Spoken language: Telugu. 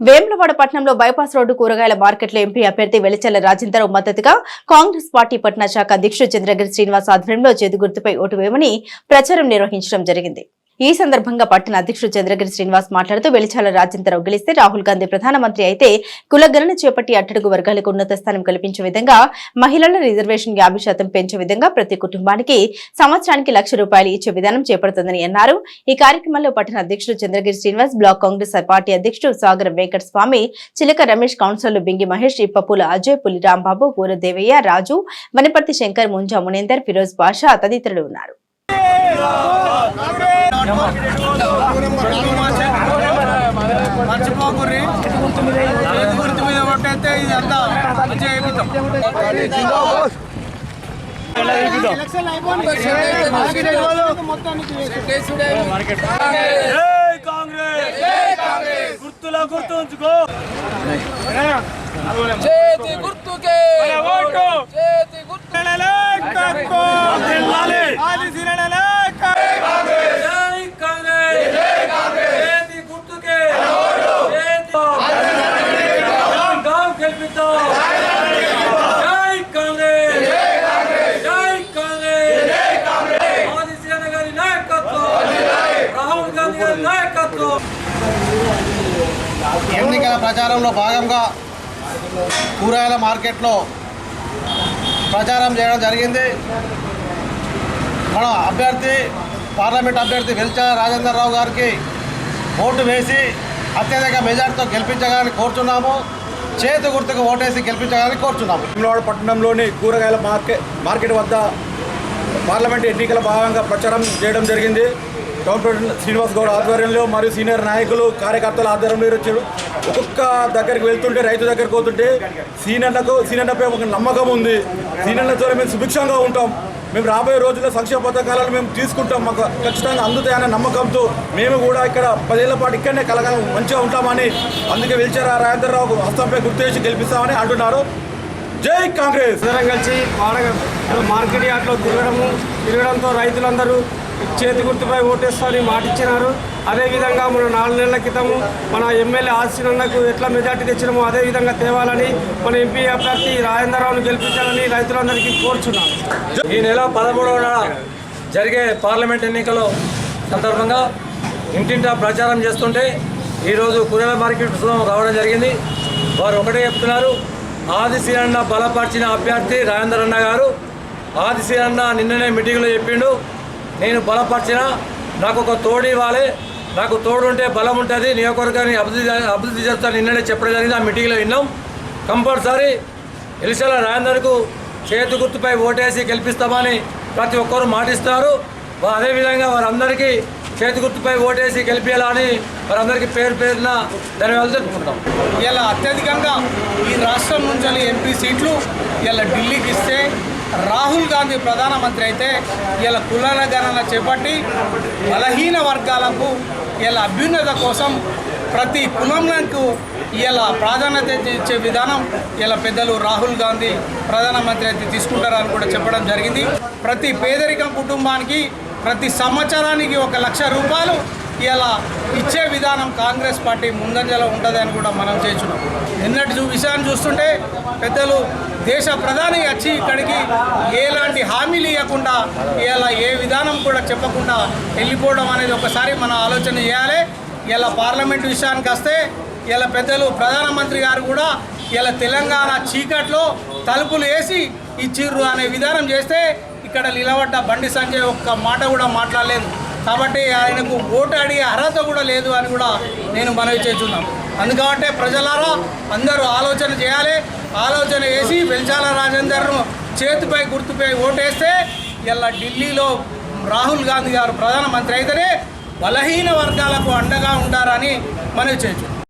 వేములవాడ పట్టణంలో బైపాస్ రోడ్డు కూరగాయల మార్కెట్లో ఎంపీ అభ్యర్థి వెలిచెల్ల రాజేందర్ మద్దతుగా కాంగ్రెస్ పార్టీ పట్టణ శాఖ అధ్యక్షుడు చంద్రగిరి శ్రీనివాస్ ఆధ్వర్యంలో చేతి గుర్తుపై ఓటు వేయమని ప్రచారం నిర్వహించడం జరిగింది. ఈ సందర్భంగా పట్టణ అధ్యక్షుడు చంద్రగిరి శ్రీనివాస్ మాట్లాడుతూ వెలిచాల రాజేందర్ గెలిస్తే రాహుల్ గాంధీ ప్రధానమంత్రి అయితే కులగణన చేపట్టి అట్టడుగు వర్గాలకు ఉన్నత స్థానం కల్పించే విధంగా మహిళల రిజర్వేషన్ యాభై శాతం పెంచే విధంగా ప్రతి కుటుంబానికి సంవత్సరానికి లక్ష రూపాయలు ఇచ్చే విధానం చేపడుతుందని అన్నారు. ఈ కార్యక్రమంలో పట్టణ అధ్యక్షుడు Chandragiri Srinivas block Congress party అధ్యక్షుడు సాగర వెంకట స్వామి చిలక రమేష్ కౌన్సిలర్లు బింగి మహేష్ ఇప్పపుల అజయ్ పులి రాంబాబు కూర దేవయ్య రాజు వనపర్తి శంకర్ ముంజా మునేందర్ ఫిరోజ్ బాషా తదితరులు ఉన్నారు. మర్చిపోకుర్రి చేతి గుర్తు మీద కొట్టయితే ఇది అంతా మంచిగా అయిపోతాం గుర్తులా గుర్తు ఉంచుకో చేతి గుర్తుకే చేతి గుర్తు ఆది సిరడలే జై కాంగ్రెస్ చేతి గుర్తుకే చేతి గాం గెలిపిద్దాం జై కాంగ్రెస్ జై కాంగ్రెస్ మోదీ శ్రీరామ్ గారి నాయకత్వం రాహుల్ గాంధీ గారి నాయకత్వం ఎన్నికల ప్రచారంలో భాగంగా కూరగాయల మార్కెట్లో ప్రచారం చేయడం జరిగింది. మన అభ్యర్థి పార్లమెంట్ అభ్యర్థి వెల్చా రాజేందర్ రావు గారికి ఓటు వేసి అత్యధిక మెజార్టీతో గెలిపించగాలని కోరుచున్నాము. చేతి గుర్తుకు ఓటేసి గెలిపించగాలని కోరుచున్నాము. వేములవాడ పట్టణంలోని కూరగాయల మార్కెట్ మార్కెట్ వద్ద పార్లమెంట్ ఎన్నికల భాగంగా ప్రచారం చేయడం జరిగింది. డాక్టర్ శ్రీనివాస్ గౌడ్ ఆధ్వర్యంలో మరియు సీనియర్ నాయకులు కార్యకర్తల ఆధ్వర్యంలో వచ్చారు ఒక్కొక్క దగ్గరికి వెళ్తుంటే రైతు దగ్గరికి పోతుంటే సీనియర్లకు సీనియర్లపై ఒక నమ్మకం ఉంది. సీనియర్లతో మేము సుభిక్షంగా ఉంటాం. మేము రాబోయే రోజుల్లో సంక్షేమ పథకాలను మేము తీసుకుంటాం. మాకు ఖచ్చితంగా అందుతాయన్న నమ్మకంతో మేము కూడా ఇక్కడ పదేళ్ళ పాటు ఇక్కడనే కలగా మంచిగా ఉంటామని అందుకే వెలిచారా రాజేంద్రరావు హస్తంపై గుర్తు గెలిపిస్తామని అంటున్నారు. జై కాంగ్రెస్! కలిసి మార్కెట్ యార్డ్లో తిరగడము తిరగడంతో రైతులందరూ చేతి గుర్తుపై ఓటేస్తామని మాటిచ్చినారు. అదేవిధంగా మన నాలుగు నెలల క్రితము మన ఎమ్మెల్యే ఆశీనన్నకు ఎట్లా మెజార్టీ తెచ్చినామో అదేవిధంగా తేవాలని మన ఎంపీ అభ్యర్థి రాజేంద్రరావును గెలిపించాలని రైతులందరికీ కోరుచున్నాను ఈ నెల పదమూడవ జరిగే పార్లమెంట్ ఎన్నికల సందర్భంగా ఇంటింటా ప్రచారం చేస్తుంటే ఈరోజు కూరగాయల ఉత్సవం రావడం జరిగింది. వారు ఒకటే చెప్తున్నారు ఆదిశీరన్న బలపరిచిన అభ్యర్థి రాజేంద్రన్న గారు ఆదిశీరన్న నిన్ననే మీటింగ్లో చెప్పిండు. నేను బలపరిచిన నాకు ఒక తోడు ఇవ్వాలి. నాకు తోడు ఉంటే బలం ఉంటుంది. నియోజకవర్గాన్ని అభివృద్ధి అభివృద్ధి చేస్తాను నిన్ననే చెప్పడం జరిగింది. ఆ మీటింగ్లో విన్నాం. కంపల్సరీ ఎలిసల రాజేందర్కు చేతి గుర్తుపై ఓటేసి గెలిపిస్తామని ప్రతి ఒక్కరు మాటిస్తారు. అదేవిధంగా వారందరికీ చేతి గుర్తుపై ఓటేసి గెలిపించాలని వారందరికీ పేరు పేరున ధన్యవాదాలు తెలుపుకుంటాం ఇలా అత్యధికంగా ఈ రాష్ట్రం నుంచి ఎంపీ సీట్లు ఇలా ఢిల్లీకి ఇస్తే రాహుల్ గాంధీ ప్రధానమంత్రి అయితే ఇలా కులాల గణన చేపట్టి బలహీన వర్గాలకు ఇలా అభ్యున్నత కోసం ప్రతి కులంకు ఇలా ప్రాధాన్యత ఇచ్చే విధానం ఇలా పెద్దలు రాహుల్ గాంధీ ప్రధానమంత్రి అయితే తీసుకుంటారని కూడా చెప్పడం జరిగింది. ప్రతి పేదరికం కుటుంబానికి ప్రతి సంవత్సరానికి ఒక లక్ష రూపాయలు ఇలా ఇచ్చే విధానం కాంగ్రెస్ పార్టీ ముందంజలో ఉంటుందని కూడా మనం చేస్తున్నాం. నిన్నటి విషయాన్ని చూస్తుంటే పెద్దలు దేశ ప్రధాని వచ్చి ఇక్కడికి ఎలాంటి హామీలు ఇవ్వకుండా ఇలా ఏ విధానం కూడా చెప్పకుండా వెళ్ళిపోవడం అనేది ఒకసారి మనం ఆలోచన చేయాలి. ఇలా పార్లమెంట్ విషయానికి వస్తే ఇలా పెద్దలు ప్రధానమంత్రి గారు కూడా ఇలా తెలంగాణ చీకట్లో తలుపులు వేసి ఇచ్చిర్రు అనే విధానం చేస్తే ఇక్కడ నిలబడ్డ బండి సంజయ్ ఒక్క మాట కూడా మాట్లాడలేదు. కాబట్టి ఆయనకు ఓటు అడిగే అర్హత కూడా లేదు అని కూడా నేను మనవి చేస్తున్నాను. అందుకంటే ప్రజలారా అందరూ ఆలోచన చేయాలి. ఆలోచన చేసి వెల్చాల రాజేందర్ను చేతిపై గుర్తుపై ఓటేస్తే ఇలా ఢిల్లీలో రాహుల్ గాంధీ గారు ప్రధానమంత్రి అయితేనే బలహీన వర్గాలకు అండగా ఉంటారని మనవి చేయొచ్చు.